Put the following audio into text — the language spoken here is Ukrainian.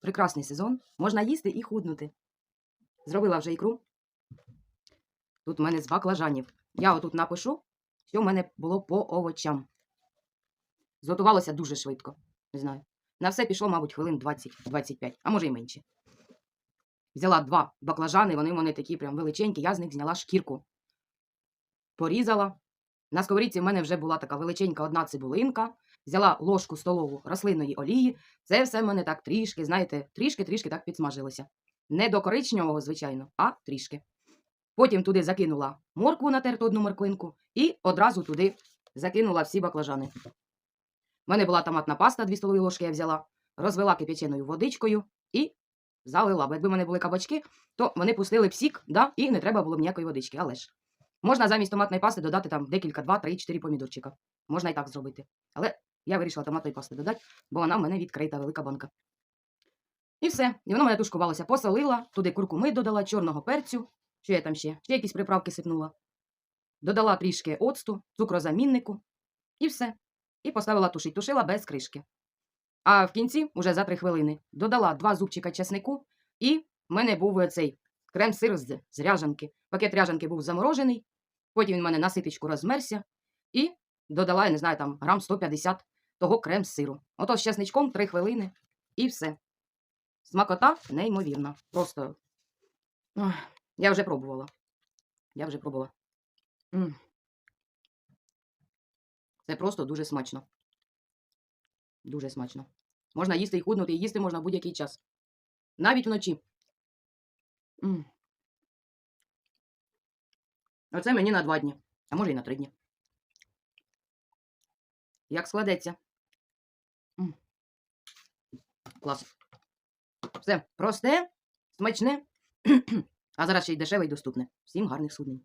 прекрасний сезон. Можна їсти і худнути. Зробила вже ікру. Тут в мене з баклажанів. Я отут напишу, що в мене було по овочам. Зготувалося дуже швидко. Не знаю. На все пішло, мабуть, хвилин 20-25, а може й менше. Взяла два баклажани, вони в мене такі прям величенькі, я з них зняла шкірку. Порізала. На сковорідці в мене вже була така величенька одна цибулинка. Взяла ложку столову рослинної олії. Це все в мене так трішки, знаєте, трішки-трішки так підсмажилося. Не до коричневого, звичайно, а трішки. Потім туди закинула моркву натерту одну морквинку і одразу туди закинула всі баклажани. У мене була томатна паста, 2 столові ложки я взяла, розвела кип'яченою водичкою і залила. Бо якби в мене були кабачки, то вони пустили б сік, да, і не треба було б ніякої водички. Але ж можна замість томатної пасти додати там декілька, 2, 3, 4 помідорчика. Можна і так зробити. Але я вирішила томатної пасти додати, бо вона в мене відкрита, велика банка. І все. І воно мене тушкувалося. Посолила, туди куркуми додала, чорного перцю. Що я там ще? Ще якісь приправки сипнула. Додала трішки оцту, цукрозаміннику. І все. І поставила тушить. Тушила без кришки. А в кінці, уже за три хвилини, додала два зубчика чеснику, і в мене був цей крем-сир з, з ряжанки. Пакет ряжанки був заморожений, потім він в мене на ситочку розмерся, і додала, я не знаю, там грам 150 того крем-сиру. Ото з чесничком три хвилини, і все. Смакота неймовірна. Просто я вже пробувала. Я вже пробувала. Це просто дуже смачно. Дуже смачно. Можна їсти і худнути, і їсти можна в будь-який час. Навіть вночі. Оце мені на два дні, а може і на три дні. Як складеться. Клас. Все просте, смачне, а зараз ще й дешеве і доступне. Всім гарних суднень.